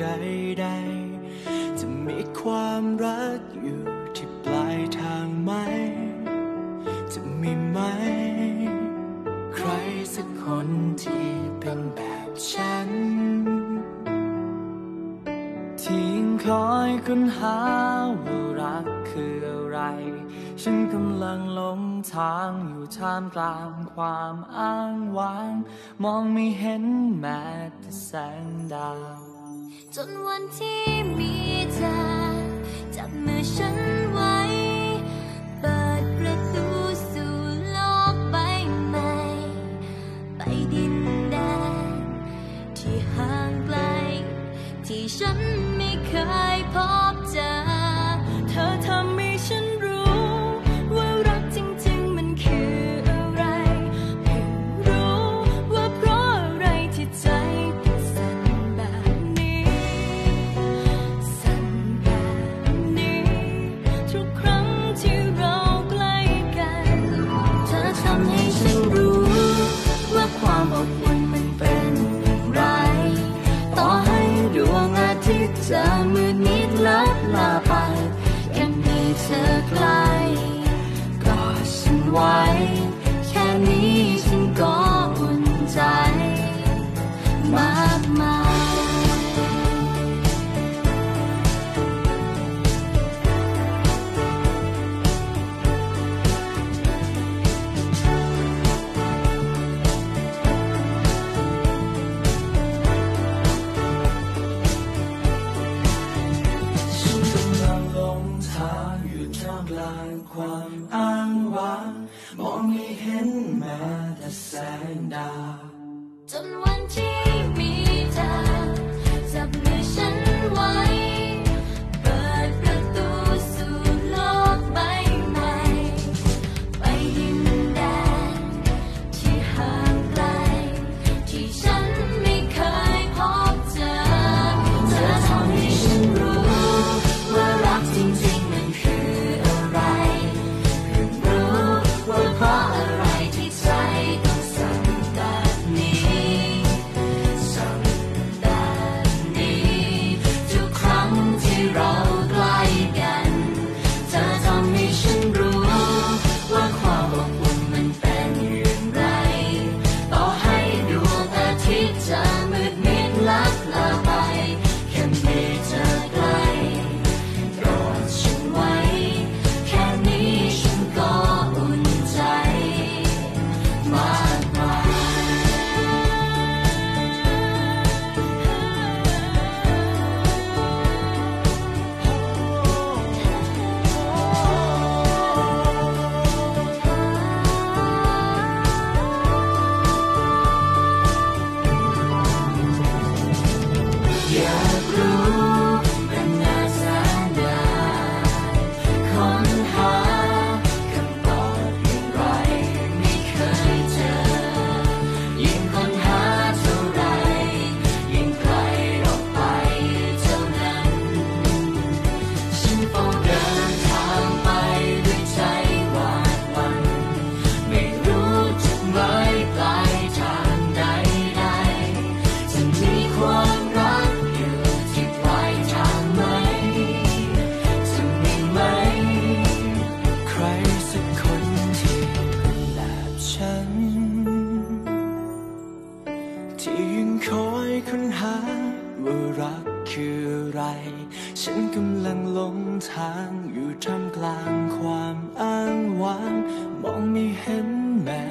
ใดๆ จะมีความรักอยู่ที่ปลายทางไหม จะมีไหม ใครสักคนที่เป็นแบบฉัน ที่คอยค้นหาว่ารักคืออะไร ฉันกำลังหลงทางอยู่ท่ามกลางความอ้างว้าง มองไม่เห็นแม้แต่แสงดาว จนวันที่มีเธอจับมือฉันไว้ เปิดประตูสู่โลกใบใหม่ ไปดินแดน ที่ห่างไกล ที่ฉันไม่เคยพบเจอ damnation. แม้แต่แ smile. ที่ยังคอยค้นหาว่ารักคืออะไร ฉันกำลังหลงทางอยู่ท่ามกลางความอ้างว้าง มองไม่เห็นแม้